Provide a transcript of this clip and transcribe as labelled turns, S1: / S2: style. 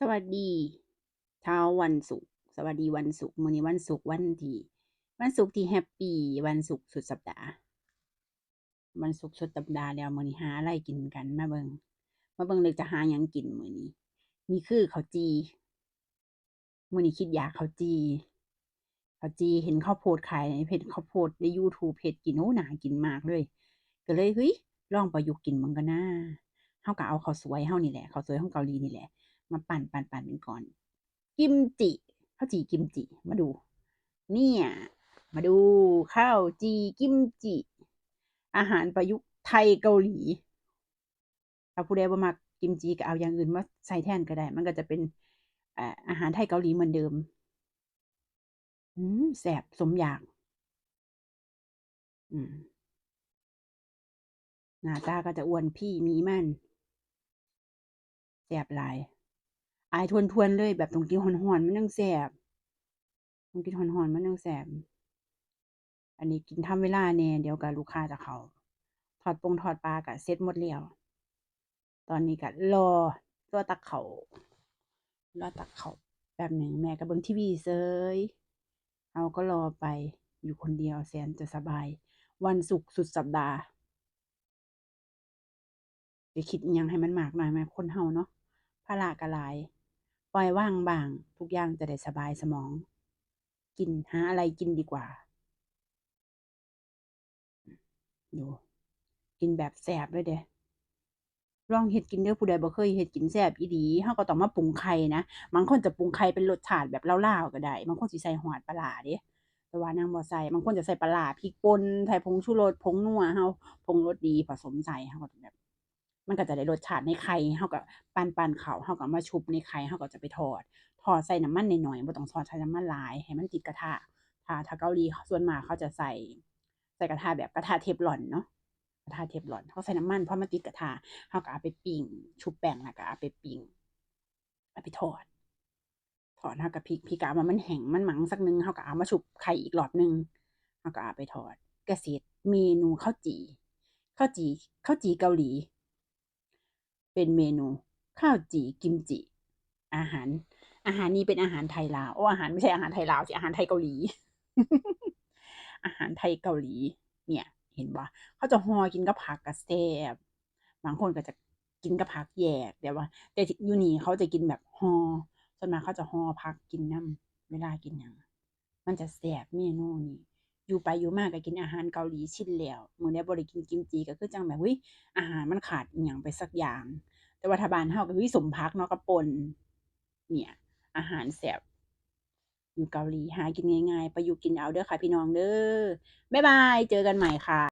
S1: สวัสดีเช้าวันศุกร์สวัสดีวันศุกร์มื้อนี้วันศุกร์วันที่วันศุกร์ที่แฮปปี้วันศุกร์สุดสัปดาห์วันศุกร์สุดสัปดาห์แล้วมื้อนี้หาอะไรกินกันมาเบิงมาเบิงเลยจะหาหยังกินมื้อนี้นี่คือข้าวจีมื้อนี้คิดอยากข้าวจีข้าวจีเห็นเขาวโพสต์ขายในเพจข้าวโพดในยูทูบเฮ็ดกินโอ้น่ากินมากเลย ก็เลยเฮ้ยลองประยุกต์กินเบิ่งก่อนนะเราก็เอาข้าวสวยเรานี่แหละข้าวสวยของเกาหลีนี่แหละ มาปั้นๆๆเป็นก้อน กิมจิข้าวจีกิมจิ มาดู เนี่ย มาดูข้าวจีกิมจิ อาหารประยุกต์ไทยเกาหลีถ้าผู้ใดบ่มักกิมจิก็เอาอย่างอื่นมาใส่แทนก็ได้ มันก็จะเป็นอาหารไทยเกาหลีเหมือนเดิมอืมแซ่บสมอยาก อืมหน้าตาก็จะอ้วนพี่มีมันแซ่บลาย อายทวนๆเลยแบบต้องกินร้อนๆมันจั่งแซ่บต้องกินร้อนๆมันจั่งแซ่บอันนี้กินทำเวลาแน่เดี๋ยวก็ลูกค้าจะเขาทอดปงทอดปลาก็เสร็จหมดแล้วตอนนี้ก็รอรอตักข้ารอตักข้าแป๊บหนึ่งแม่ก็เบิ่ง TV เฉยเราก็รอไปอยู่คนเดียวแสนจะสบาย วันศุกร์สุดสัปดาห์ไปคิดอิหยังให้มันมากมายแหมคนเราเนาะ ภาระก็หลาย ปล่อยว่างบ้าง ทุกอย่างจะได้สบายสมอง กินหาอะไรกินดีกว่า ดู กินแบบแซ่บเลยเดะลองเฮ็ดกินเด้อผู้ใดบ่เคยเฮ็ดกินแซ่บอีหลีเราก็ต้องมาปรุงไข่นะบางคนจะปรุงไข่เป็นรสชาติแบบเล่าๆก็ได้บางคนสิใส่ฮอดปลาเดะแต่ว่านางบ่ใส่บางคนจะใส่ปลาพริกป่นใส่ผงชูรสผงนัวเราผงรสดีผสมใส่เราก็แบบ มันก็จะได้รสชาติในไข่เราก็ปั้นๆเขาเราก็มาชุบในไข่เราก็จะไปทอด ทอดใส่น้ำมันน้อยๆบ่ต้องทอดใส่น้ำมันหลาย ให้มันติดกระทะถ้าถ้าเกาหลีส่วนมากเขาจะใส่ใส่กระทะแบบกระทะเทฟลอนเนาะกระทะเทฟลอนเขาใส่น้ำมันเพอมันติดกระทะเราก็เอาไปปิ้งชุบแป้งแล้วก็เอาไปปิ้งเอาไปทอดทอดเราก็พลิกพลิกาว่ามันแห้งมันหมังสักหนึ่งเราก็เอามาชุบไข่อีกรอบหนึ่งเราก็เอาไปทอดก็เสร็จเมนูข้าวจี่ข้าวจี่ข้าวจี่เกาหลี เป็นเมนู ข้าวจี่กิมจิ อาหาร อาหารนี้เป็นอาหารไทยลาวโอ้อาหารไม่ใช่อาหารไทยลาวสิอาหารไทยเกาหลี อาหารไทยเกาหลี เนี่ย เห็นบ่เขาจะห่อกินกับผักก็แซ่บบางคนก็จะกินกับผักแยกแต่ว่า แต่ยูนี่เขาจะกินแบบห่อส่วนมากเขาจะห่อผักกินน้ำเวลากินหยังมันจะแซ่บเมนูนี้ อยู่ไปอยู่มากก็กินอาหารเกาหลีชินแล้วมื้อนี้บ่ได้กินกิมจิก็คือจังแบบเฮ้ยอาหารมันขาดอิหยังไปสักอย่าง แต่ว่าถ้าบ้านเฮาก็มีสมพักเนาะกระปนเนี่ย อาหารแซ่บอยู่เกาหลีหากินง่ายๆ ไปอยู่กินเอาเด้อค่ะพี่น้องเด้อบ๊ายบาย เจอกันใหม่ค่ะ